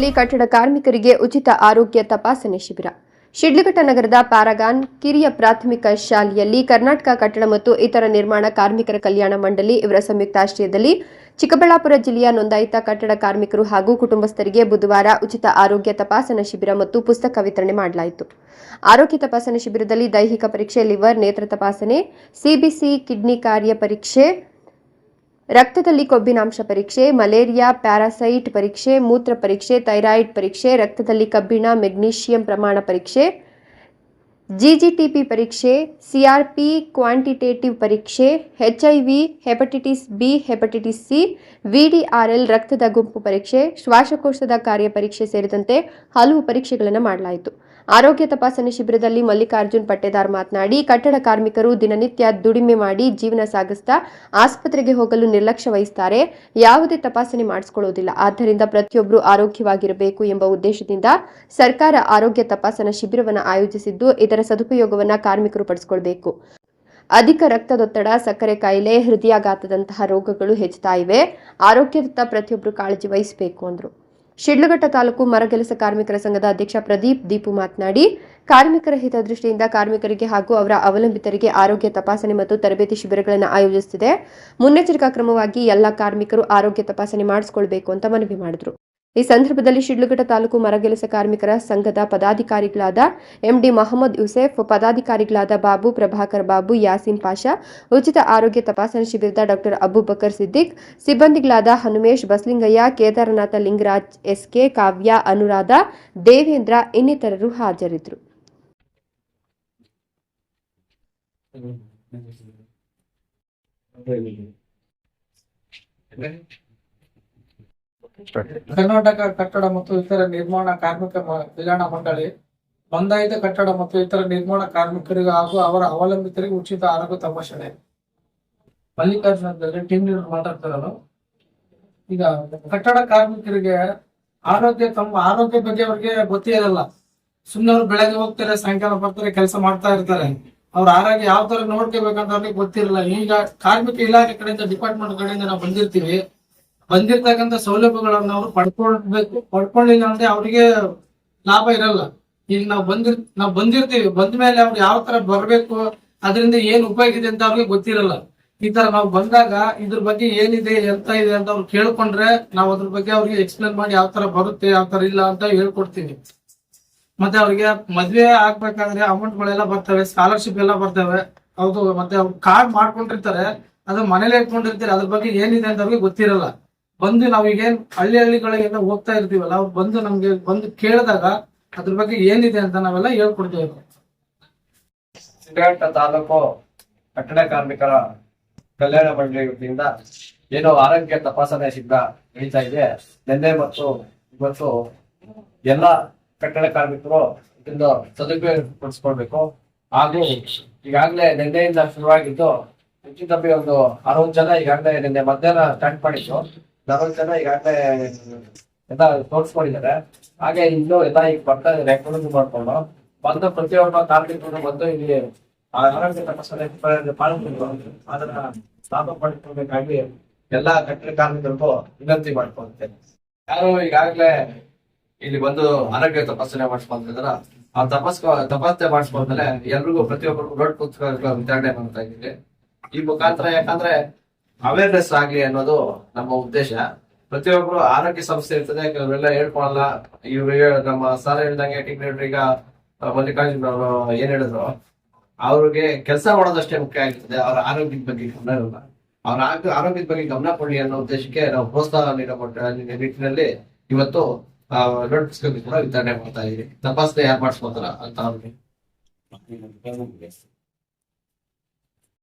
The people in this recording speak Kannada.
ಸಂದರ್ಭದಲ್ಲಿ ಕಟ್ಟಡ ಕಾರ್ಮಿಕರಿಗೆ ಉಚಿತ ಆರೋಗ್ಯ ತಪಾಸಣೆ ಶಿಬಿರ. ಶಿಡ್ಲಘಟ್ಟ ನಗರದ ಪ್ಯಾರಾಗಾನ್ ಕಿರಿಯ ಪ್ರಾಥಮಿಕ ಶಾಲೆಯಲ್ಲಿ ಕರ್ನಾಟಕ ಕಟ್ಟಡ ಮತ್ತು ಇತರ ನಿರ್ಮಾಣ ಕಾರ್ಮಿಕರ ಕಲ್ಯಾಣ ಮಂಡಳಿ ಇವರ ಸಂಯುಕ್ತಾಶ್ರಯದಲ್ಲಿ ಚಿಕ್ಕಬಳ್ಳಾಪುರ ಜಿಲ್ಲೆಯ ನೋಂದಾಯಿತ ಕಟ್ಟಡ ಕಾರ್ಮಿಕರು ಹಾಗೂ ಕುಟುಂಬಸ್ಥರಿಗೆ ಬುಧವಾರ ಉಚಿತ ಆರೋಗ್ಯ ತಪಾಸಣಾ ಶಿಬಿರ ಮತ್ತು ಪುಸ್ತಕ ವಿತರಣೆ ಮಾಡಲಾಯಿತು. ಆರೋಗ್ಯ ತಪಾಸಣಾ ಶಿಬಿರದಲ್ಲಿ ದೈಹಿಕ ಪರೀಕ್ಷೆ, ಲಿವರ್, ನೇತ್ರ ತಪಾಸಣೆ ಸಿಬಿಸಿ ಕಿಡ್ನಿ ಕಾರ್ಯ ಪರೀಕ್ಷೆ ರಕ್ತದಲ್ಲಿ ಕೊಬ್ಬಿನಾಂಶ ಪರೀಕ್ಷೆ, ಮಲೇರಿಯಾ, ಪ್ಯಾರಾಸೈಟ್ ಪರೀಕ್ಷೆ, ಮೂತ್ರ ಪರೀಕ್ಷೆ, ಥೈರಾಯ್ಡ್ ಪರೀಕ್ಷೆ, ರಕ್ತದಲ್ಲಿ ಕಬ್ಬಿಣ, ಮೆಗ್ನೀಷಿಯಂ ಪ್ರಮಾಣ ಪರೀಕ್ಷೆ, ಜಿಜಿಟಿಪಿ ಪರೀಕ್ಷೆ, ಸಿಆರ್ಪಿ ಕ್ವಾಂಟಿಟೇಟಿವ್ ಪರೀಕ್ಷೆ, HIV, hepatitis B, hepatitis C, VDRL ರಕ್ತದ ಗುಂಪು ಪರೀಕ್ಷೆ, ಶ್ವಾಸಕೋಶದ ಕಾರ್ಯ ಪರೀಕ್ಷೆ ಸೇರಿದಂತೆ ಹಲವು ಪರೀಕ್ಷೆಗಳನ್ನು ಮಾಡಲಾಯಿತು. ಆರೋಗ್ಯ ತಪಾಸಣೆ ಶಿಬಿರದಲ್ಲಿ ಮಲ್ಲಿಕಾರ್ಜುನ್ ಪಟ್ಟೇದಾರ್ ಮಾತನಾಡಿ, ಕಟ್ಟಡ ಕಾರ್ಮಿಕರು ದಿನನಿತ್ಯ ದುಡಿಮೆ ಮಾಡಿ ಜೀವನ ಸಾಗಿಸ್ತಾ ಆಸ್ಪತ್ರೆಗೆ ಹೋಗಲು ನಿರ್ಲಕ್ಷ್ಯ ವಹಿಸ್ತಾರೆ. ಯಾವುದೇ ತಪಾಸಣೆ ಮಾಡಿಸಿಕೊಳ್ಳುವುದಿಲ್ಲ ಆದ್ದರಿಂದ ಪ್ರತಿಯೊಬ್ಬರು ಆರೋಗ್ಯವಾಗಿರಬೇಕು ಎಂಬ ಉದ್ದೇಶದಿಂದ ಸರ್ಕಾರ ಆರೋಗ್ಯ ತಪಾಸಣಾ ಶಿಬಿರವನ್ನು ಆಯೋಜಿಸಿದ್ದು, ಇದರ ಸದುಪಯೋಗವನ್ನು ಕಾರ್ಮಿಕರು ಪಡಿಸಿಕೊಳ್ಬೇಕು. ಅಧಿಕ ರಕ್ತದೊತ್ತಡ, ಸಕ್ಕರೆ ಕಾಯಿಲೆ, ಹೃದಯಾಘಾತದಂತಹ ರೋಗಗಳು ಹೆಚ್ಚುತ್ತಾ ಇವೆ. ಆರೋಗ್ಯದತ್ತ ಪ್ರತಿಯೊಬ್ಬರು ಕಾಳಜಿ ವಹಿಸಬೇಕು ಅಂದರು. ಶಿಡ್ಲಘಟ್ಟ ತಾಲೂಕು ಮರಗೆಲಸ ಕಾರ್ಮಿಕರ ಸಂಘದ ಅಧ್ಯಕ್ಷ ಪ್ರದೀಪ್ ದೀಪು ಮಾತನಾಡಿ, ಕಾರ್ಮಿಕರ ಹಿತದೃಷ್ಟಿಯಿಂದ ಕಾರ್ಮಿಕರಿಗೆ ಹಾಗೂ ಅವರ ಅವಲಂಬಿತರಿಗೆ ಆರೋಗ್ಯ ತಪಾಸಣೆ ಮತ್ತು ತರಬೇತಿ ಶಿಬಿರಗಳನ್ನು ಆಯೋಜಿಸುತ್ತಿದೆ. ಮುನ್ನೆಚ್ಚರಿಕಾ ಕ್ರಮವಾಗಿ ಎಲ್ಲ ಕಾರ್ಮಿಕರು ಆರೋಗ್ಯ ತಪಾಸಣೆ ಮಾಡಿಸಿಕೊಳ್ಬೇಕು ಅಂತ ಮನವಿ ಮಾಡಿದರು. ಈ ಸಂದರ್ಭದಲ್ಲಿ ಶಿಡ್ಲಘಟ್ಟ ತಾಲೂಕು ಮರಗೆಲಸ ಕಾರ್ಮಿಕರ ಸಂಘದ ಪದಾಧಿಕಾರಿಗಳಾದ ಎಂಡಿ ಮೊಹಮ್ಮದ್ ಯೂಸೆಫ್, ಪದಾಧಿಕಾರಿಗಳಾದ ಬಾಬು ಪ್ರಭಾಕರ್ ಬಾಬು, ಯಾಸೀನ್ ಪಾಷಾ, ಉಚಿತ ಆರೋಗ್ಯ ತಪಾಸಣಾ ಶಿಬಿರದ ಡಾಕ್ಟರ್ ಅಬೂಬಕರ್ ಸಿದ್ದಿಕ್, ಸಿಬ್ಬಂದಿಗಳಾದ ಹನುಮೇಶ್ ಬಸ್ಲಿಂಗಯ್ಯ, ಕೇದಾರನಾಥ ಲಿಂಗರಾಜ್ ಎಸ್ಕೆ, ಕಾವ್ಯ, ಅನುರಾಧ, ದೇವೇಂದ್ರ ಇನ್ನಿತರರು ಹಾಜರಿದ್ದರು. ಕರ್ನಾಟಕ, ಕಟ್ಟಡ ಮತ್ತು ಇತರ ನಿರ್ಮಾಣ ಕಾರ್ಮಿಕ ಕಲ್ಯಾಣ ಮಂಡಳಿ, ಬಂದಾಯಿತ ಕಟ್ಟಡ ಮತ್ತು ಇತರ ನಿರ್ಮಾಣ ಕಾರ್ಮಿಕರಿಗೆ ಹಾಗೂ ಅವರ ಅವಲಂಬಿತರಿಗೆ ಉಚಿತ ಆರೋಗ್ಯ ತಪಾಸಣೆ. ಮಲ್ಲಿಕಾರ್ಜುನದಲ್ಲಿ ಟೀಮ್ ಲೀಡರ್ ಮಾತಾಡ್ತಾರಲ್ಲ. ಈಗ ಕಟ್ಟಡ ಕಾರ್ಮಿಕರಿಗೆ ಆರೋಗ್ಯ ತಮ್ಮ ಆರೋಗ್ಯ ಬಗ್ಗೆ ಅವ್ರಿಗೆ ಗೊತ್ತೇ ಇರಲ್ಲ. ಸುಮ್ಮನೆ ಅವ್ರು ಬೆಳಗ್ಗೆ ಹೋಗ್ತಾರೆ, ಸಾಯಂಕಾಲ ಬರ್ತಾರೆ, ಕೆಲಸ ಮಾಡ್ತಾ ಇರ್ತಾರೆ. ಅವ್ರ ಆರೋಗ್ಯ ಯಾವ ತರ ನೋಡ್ಕೋಬೇಕಂತ ಅವ್ರಿಗೆ ಗೊತ್ತಿರಲ್ಲ. ಈಗ ಕಾರ್ಮಿಕ ಇಲಾಖೆ ಕಡೆಯಿಂದ ಡಿಪಾರ್ಟ್ಮೆಂಟ್ ಕಡೆಯಿಂದ ನಾವು ಬಂದಿರ್ತೀವಿ. ಬಂದಿರ್ತಕ್ಕಂಥ ಸೌಲಭ್ಯಗಳನ್ನ ಅವ್ರು ಪಡ್ಕೊಳ್ಬೇಕು. ಪಡ್ಕೊಂಡಿಲ್ಲ ಅಂದ್ರೆ ಅವ್ರಿಗೆ ಲಾಭ ಇರಲ್ಲ. ಈಗ ನಾವು ಬಂದಿರ್, ನಾವು ಬಂದಿರ್ತೀವಿ. ಬಂದ ಮೇಲೆ ಅವ್ರು ಯಾವ ತರ ಬರ್ಬೇಕು, ಅದರಿಂದ ಏನ್ ಉಪಯೋಗ ಇದೆ ಅಂತ ಅವ್ರಿಗೆ ಗೊತ್ತಿರಲ್ಲ. ಈ ತರ ನಾವು ಬಂದಾಗ ಇದ್ರ ಬಗ್ಗೆ ಏನಿದೆ, ಎಂತ ಇದೆ ಅಂತ ಅವ್ರು ಕೇಳ್ಕೊಂಡ್ರೆ ನಾವು ಅದ್ರ ಬಗ್ಗೆ ಅವ್ರಿಗೆ ಎಕ್ಸ್ಪ್ಲೇನ್ ಮಾಡಿ ಯಾವ ತರ ಬರುತ್ತೆ, ಯಾವ ತರ ಇಲ್ಲ ಅಂತ ಹೇಳ್ಕೊಡ್ತೀವಿ. ಮತ್ತೆ ಅವ್ರಿಗೆ ಮದ್ವೆ ಆಗ್ಬೇಕಾದ್ರೆ ಅಮೌಂಟ್ ಗಳೆಲ್ಲ ಬರ್ತವೆ ಸ್ಕಾಲರ್ಶಿಪ್ ಎಲ್ಲ ಬರ್ತವೆ. ಹೌದು, ಮತ್ತೆ ಅವ್ರು ಕಾರ್ಡ್ ಮಾಡ್ಕೊಂಡಿರ್ತಾರೆ. ಅದು ಮನೇಲಿ ಇಟ್ಕೊಂಡಿರ್ತಾರೆ. ಅದ್ರ ಬಗ್ಗೆ ಏನಿದೆ ಅಂತ ಅವ್ರಿಗೆ ಗೊತ್ತಿರಲ್ಲ. ಬಂದು ನಾವೀಗೇನ್ ಹಳ್ಳಿ ಹಳ್ಳಿಗಳಿಗೆಲ್ಲ ಹೋಗ್ತಾ ಇರ್ತೀವಲ್ಲ, ಅವ್ರು ಬಂದು ನಮ್ಗೆ ಬಂದು ಕೇಳಿದಾಗ ಅದ್ರ ಬಗ್ಗೆ ಏನಿದೆ ಅಂತ ನಾವೆಲ್ಲ ಹೇಳ್ಕೊಡ್ತೇವೆ. ಸಿದ್ಧಘಟ್ಟ ತಾಲೂಕು ಕಟ್ಟಡ ಕಾರ್ಮಿಕರ ಕಲ್ಯಾಣ ಮಂಡಳಿ ವತಿಯಿಂದ ಏನು ಆರೋಗ್ಯ ತಪಾಸಣೆ ಶಿಬಿರ ನಡೀತಾ ಇದೆ. ನಿನ್ನೆ ಮತ್ತು ಇವತ್ತು ಎಲ್ಲ ಕಟ್ಟಡ ಕಾರ್ಮಿಕರು ಇದನ್ನು ಸದುಪಯೋಗ ಪಡಿಸ್ಕೊಳ್ಬೇಕು. ಹಾಗೂ ಈಗಾಗಲೇ ನಿನ್ನೆಯಿಂದ ಶುರುವಾಗಿದ್ದು ಹೆಚ್ಚು ಕಮ್ಮಿ ಒಂದು ಅರವತ್ತು ಜನ ಈಗಾಗಲೇ ನಿನ್ನೆ ಮಧ್ಯಾಹ್ನ ಸ್ಟಾರ್ಟ್ ಮಾಡಿದ್ದು. ಅರವತ್ತು ಜನ ಈಗಾಗಲೇ ಎಲ್ಲ ತೋರಿಸ್ಕೊಂಡಿದ್ದಾರೆ. ಹಾಗೆ ಇನ್ನು ಎಲ್ಲ ಈಗ ಬರ್ತಾ ಇದ್ದಾರೆ ರೆಕಾರ್ಡ್ ಮಾಡ್ಕೊಂಡು. ಬಂದ ಪ್ರತಿಯೊಬ್ಬ ಕಾರ್ಮಿಕರು ಬಂದು ಇಲ್ಲಿ ಆರೋಗ್ಯ ತಪಾಸಣೆ ಪಾಲ್ಗೊಂಡು ಅದನ್ನ ಸ್ಥಾಪನೆ ಮಾಡಿಕೊಳ್ಬೇಕಾಗಿ ಎಲ್ಲಾ ಕಟ್ಟಡ ಕಾರ್ಮಿಕರಿಗೂ ವಿನಂತಿ ಮಾಡ್ಕೊಳ್ತೇನೆ. ಯಾರು ಈಗಾಗಲೇ ಇಲ್ಲಿ ಬಂದು ಆರೋಗ್ಯ ತಪಾಸಣೆ ಮಾಡಿಸ್ಕೊಂತಿದಾರ ಆ ತಪಾಸ್ ತಪಾಸಣೆ ಮಾಡಿಸ್ಕೊಂಡ್ಮೇಲೆ ಎಲ್ರಿಗೂ ಪ್ರತಿಯೊಬ್ಬರಿಗೂ ನೋಟ್ ಪುಸ್ತಕ ವಿತರಣೆ ಮಾಡ್ತಾ ಇದ್ದೀವಿ. ಈ ಮುಖಾಂತರ ಯಾಕಂದ್ರೆ ಅವೇರ್ನೆಸ್ ಆಗ್ಲಿ ಅನ್ನೋದು ನಮ್ಮ ಉದ್ದೇಶ. ಪ್ರತಿಯೊಬ್ರು ಆರೋಗ್ಯ ಸಂಸ್ಥೆ ಇರ್ತದೆ, ಕೆಲವರೆಲ್ಲ ಹೇಳ್ಕೊಳಲ್ಲ. ಇವ್ರಿಗೆ ನಮ್ಮ ಸರ್ ಹೇಳ್ದಂಗೆ ಟಿಕೆಟ್ ಈಗ ಮಲ್ಲಿಕಾರ್ಜುನ್ ಅವರು ಏನ್ ಹೇಳಿದ್ರು, ಅವ್ರಿಗೆ ಕೆಲಸ ಮಾಡೋದಷ್ಟೇ ಮುಖ್ಯ ಆಗಿರ್ತದೆ, ಅವ್ರ ಆರೋಗ್ಯದ ಬಗ್ಗೆ ಗಮನ ಇರಲ್ಲ. ಅವ್ರ ಆರೋಗ್ಯದ ಬಗ್ಗೆ ಗಮನ ಕೊಡ್ಲಿ ಅನ್ನೋ ಉದ್ದೇಶಕ್ಕೆ ನಾವು ಪ್ರೋತ್ಸಾಹ ನೀಡೋ ಮಟ್ಟ- ನಿಟ್ಟಿನಲ್ಲಿ ಇವತ್ತು ಕೂಡ ವಿತರಣೆ ಮಾಡ್ತಾ ಇದೀವಿ. ತಪಾಸಣೆ ಯಾರು ಮಾಡಿಸ್ಕೊತಾರ ಅಂತ ಅವ್ರಿಗೆ.